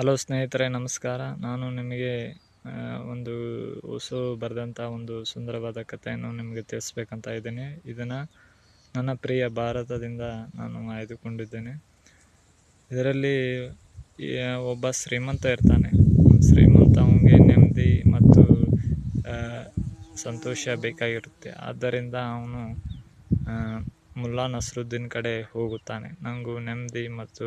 Hello ಸ್ನೇಹಿತರೆ, ನಮಸ್ಕಾರ. ನಾನು ನಿಮಗೆ ಒಂದು ಹೊಸ ಬರೆದಂಥ ಒಂದು ಸುಂದರವಾದ ಕಥೆಯನ್ನು ನಿಮಗೆ ತಿಳಿಸ್ಬೇಕಂತ ಇದ್ದೀನಿ. ಇದನ್ನು ನನ್ನ ಪ್ರಿಯ ಭಾರತದಿಂದ ನಾನು ಆಯ್ದುಕೊಂಡಿದ್ದೇನೆ. ಇದರಲ್ಲಿ ಒಬ್ಬ ಶ್ರೀಮಂತ ಇರ್ತಾನೆ. ಶ್ರೀಮಂತ, ಅವನಿಗೆ ನೆಮ್ಮದಿ ಮತ್ತು ಸಂತೋಷ ಬೇಕಾಗಿರುತ್ತೆ. ಆದ್ದರಿಂದ ಅವನು ಮುಲ್ಲಾ ನಸ್ರುದ್ದೀನ್ ಕಡೆ ಹೋಗುತ್ತಾನೆ. ನನಗೂ ನೆಮ್ಮದಿ ಮತ್ತು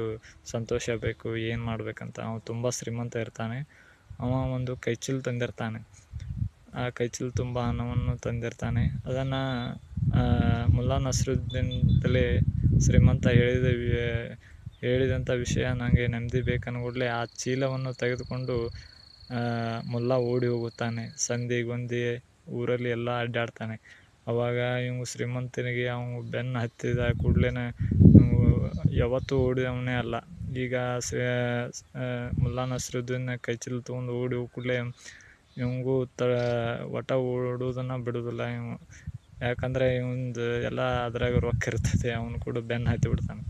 ಸಂತೋಷ ಬೇಕು. ಏನು ಮಾಡಬೇಕಂತ? ಅವನು ತುಂಬ ಶ್ರೀಮಂತ ಇರ್ತಾನೆ. ಅವ ಒಂದು ಕೈಚೀಲ ತಂದಿರ್ತಾನೆ. ಆ ಕೈಚೀಲ ತುಂಬ ಹಣವನ್ನು ತಂದಿರ್ತಾನೆ. ಅದನ್ನು ಮುಲ್ಲಾ ನಸ್ರುದ್ದೀನ್ ತಲೆ ಶ್ರೀಮಂತ ಹೇಳಿದ ಹೇಳಿದಂಥ ವಿಷಯ ನನಗೆ ನೆಮ್ಮದಿ ಬೇಕನ್ನುಗೂಡಲೇ ಆ ಚೀಲವನ್ನು ತೆಗೆದುಕೊಂಡು ಮುಲ್ಲಾ ಓಡಿ ಹೋಗುತ್ತಾನೆ. ಸಂಧಿ ಗೊಂದಿ ಊರಲ್ಲಿ ಎಲ್ಲ ಅಡ್ಡಾಡ್ತಾನೆ. ಅವಾಗ ಇವ್ನು ಶ್ರೀಮಂತನಿಗೆ ಅವನು ಬೆನ್ನು ಹತ್ತಿದ ಕೂಡಲೇ ಯಾವತ್ತೂ ಓಡಿದವನೇ ಅಲ್ಲ. ಈಗ ಶ್ರೇ ಮುಲ್ಲಾ ನಸ್ರುದ್ದೀನ್ ಕೈಚೀಲ ತೊಗೊಂಡು ಓಡಿ ಕೂಡಲೇ ಇವಂಗೂ ತ ಒಟ ಓಡೋದನ್ನು ಬಿಡೋದಿಲ್ಲ ಇವು ಯಾಕಂದರೆ ಇವಂದು ಎಲ್ಲ ಅದ್ರಾಗ ರೊಕ್ಕ ಇರ್ತದೆ ಅವನು ಕೂಡ ಬೆನ್ನು ಹತ್ತಿ ಬಿಡ್ತಾನೆ.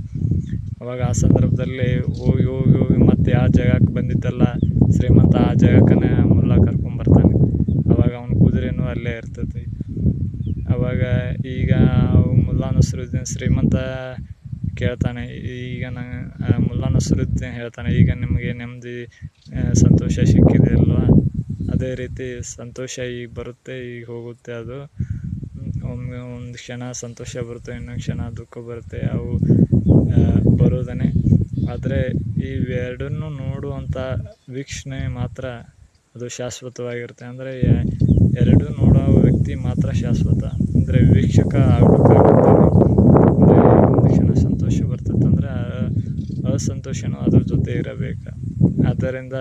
ಅವಾಗ ಆ ಸಂದರ್ಭದಲ್ಲಿ ಹೋಗಿ ಹೋಗಿ ಹೋಗಿ ಮತ್ತೆ ಯಾವ ಜಾಗಕ್ಕೆ ಬಂದಿದ್ದಲ್ಲ ಶ್ರೀಮಂತ ಆ ಜಾಗಕ್ಕನೇ ಮುಲ್ಲ ಕರ್ಕೊಂಬರ್ತಾನೆ. ಅವಾಗ ಅವನ ಕುದುರೆನೂ ಅಲ್ಲೇ ಇರ್ತದೆ ಅವಾಗ ಈಗ ಮುಲ್ಲಾ ನಸ್ರುದ್ದೀನ್ ಶ್ರೀಮಂತ ಕೇಳ್ತಾನೆ, ಈಗ ನಾ ಮುಲ್ಲಾ ನಸ್ರುದ್ದೀನ್ ಹೇಳ್ತಾನೆ, ಈಗ ನಿಮಗೆ ನೆಮ್ಮದಿ ಸಂತೋಷ ಸಿಕ್ಕಿದೆ ಅಲ್ವಾ ಅದೇ ರೀತಿ ಸಂತೋಷ ಈಗ ಬರುತ್ತೆ, ಈಗ ಹೋಗುತ್ತೆ ಅದು. ಒಮ್ಮೆ ಒಂದು ಕ್ಷಣ ಸಂತೋಷ ಬರುತ್ತೆ, ಇನ್ನೊಂದು ಕ್ಷಣ ದುಃಖ ಬರುತ್ತೆ, ಅವು ಬರೋದನ್ನೇ. ಆದರೆ ಇವೆರಡನ್ನೂ ನೋಡುವಂಥ ವೀಕ್ಷಣೆ ಮಾತ್ರ ಅದು ಶಾಶ್ವತವಾಗಿರುತ್ತೆ. ಅಂದರೆ ಎರಡು ನೋಡೋ ವ್ಯಕ್ತಿ ಮಾತ್ರ ಶಾಶ್ವತ. ಅಂದರೆ ವೀಕ್ಷಕ ಆಗಬೇಕಾಗುತ್ತೆ. ಅಂದರೆ ಒಂದು ಕ್ಷಣ ಸಂತೋಷ ಬರ್ತದಂದ್ರೆ ಅಸಂತೋಷನೂ ಅದ್ರ ಜೊತೆ ಇರಬೇಕು. ಆದ್ದರಿಂದ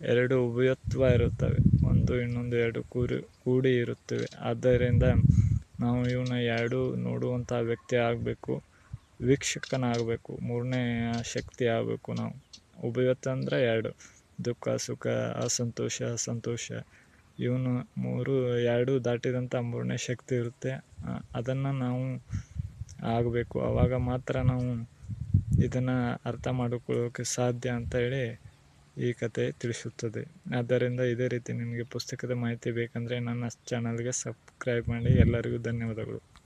ಎರಡು ಉಭಯತ್ವ ಇರುತ್ತವೆ. ಒಂದು ಇನ್ನೊಂದು ಎರಡು ಕೂರಿ, ಕೂಡಿ ಇರುತ್ತವೆ. ಆದ್ದರಿಂದ ನಾವು ಇವನ್ನ ಎರಡು ನೋಡುವಂಥ ವ್ಯಕ್ತಿ ಆಗಬೇಕು. ವೀಕ್ಷಕನಾಗಬೇಕು. ಮೂರನೇ ಶಕ್ತಿ ಆಗಬೇಕು ನಾವು. ಉಭಯತ್ವ ಅಂದರೆ ಎರಡು. ದುಃಖ, ಸುಖ, ಅಸಂತೋಷ ಸಂತೋಷ ಇವನು ಮೂರು, ಎರಡು ದಾಟಿದಂಥ ಮೂರನೇ ಶಕ್ತಿ ಇರುತ್ತೆ. ಅದನ್ನು ನಾವು ಆಗಬೇಕು. ಆವಾಗ ಮಾತ್ರ ನಾವು ಇದನ್ನು ಅರ್ಥ ಮಾಡಿಕೊಳ್ಳೋಕೆ ಸಾಧ್ಯ ಅಂತ ಹೇಳಿ ಈ ಕತೆ ತಿಳಿಸುತ್ತದೆ. ಆದ್ದರಿಂದ ಇದೇ ರೀತಿ ನಿಮಗೆ ಪುಸ್ತಕದ ಮಾಹಿತಿ ಬೇಕಂದರೆ ನನ್ನ ಚಾನಲ್ಗೆ ಸಬ್ಸ್ಕ್ರೈಬ್ ಮಾಡಿ. ಎಲ್ಲರಿಗೂ ಧನ್ಯವಾದಗಳು.